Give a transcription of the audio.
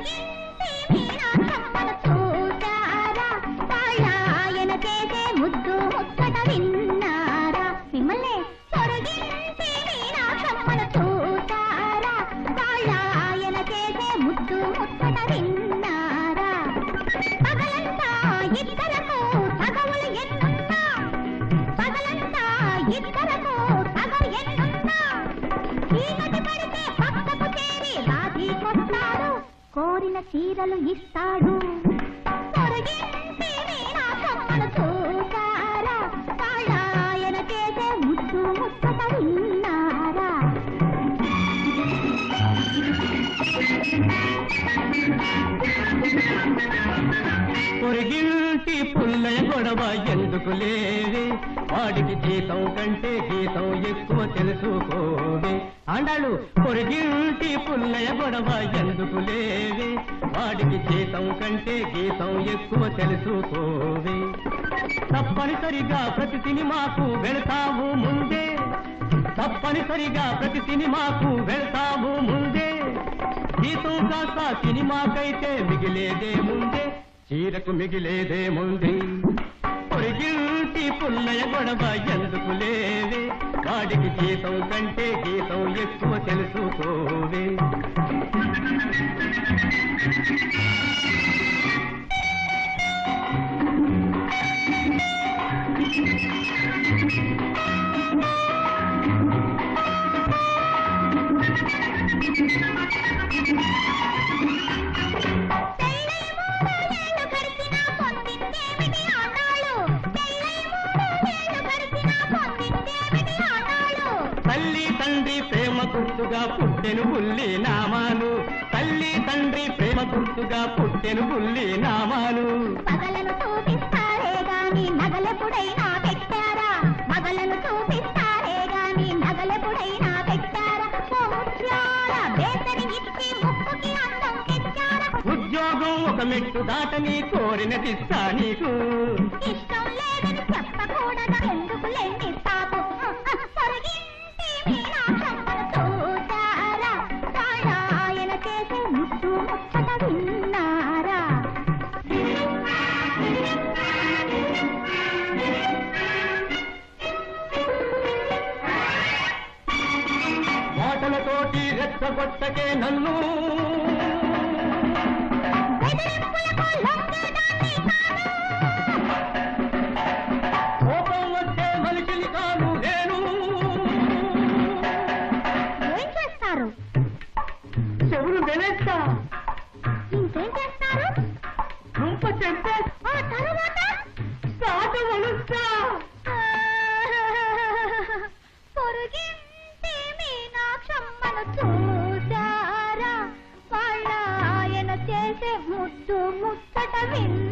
పొరుగింటి మీనాక్షమ్మను విన్నారా మిమ్మల్ని పొరుగింటి కోరిన చీరలు ఇస్తాడు. పొరిగిల్ గొడవ ఎందుకు లేవి వాడికి జీతం కంటే గీతం ఎక్కువ తెలుసుకోవే. అండాలు పొరిగింటి పుల్లయ గొడవ ఎందుకు లేవి వాడికి జీతం కంటే గీతం ఎక్కువ తెలుసుకోవే. తప్పనిసరిగా ప్రతి సినిమాకు వెళతావు ముందే. తప్పనిసరిగా ప్రతి సినిమాకు వెళ్తావు ముందే. జీతం కాస్త సినిమాకైతే మిగిలేదే ముందే. చీరకు మిగిలేదే ముందే. పొరిగింటి పుల్లయ గొడవ ఎందుకు లేవే? వాడికి జీతం కంటే గీతం ఎక్కువ తెలుసుకోవే. గుర్తుగా పుట్టెను బుల్లి నామాలు. తల్లి తండ్రి ప్రేమ గుర్తుగా పుట్టెను బుల్లి నామాలు. పగలను చూపిస్తారే గాని నగలెప్పుడైనా పెట్టారా? మగలను చూపిస్తారే గాని నగలెప్పుడైనా పెట్టారా? ఉద్యోగం ఒక మెట్టు దాటని కోరినదిస్తా నీకు. ఇష్టం లేదని చెప్పకూడదు? చేసే ముద్దు ముచ్చట విన్నారా మాటలతోటి రెచ్చగొట్టకే నన్ను. బెదిరింపులకు లొంగేదాన్ని చెవులు వెలేస్తా ఇంకేం చేస్తారు? దుంప చెప్తే ఆ తరువాత? తాట వలుస్తా పొరుగింటి మీనాక్షమ్మను చూశారా? వాళ్ళ ఆయన చేసే ముద్దు ముచ్చట విన్నారా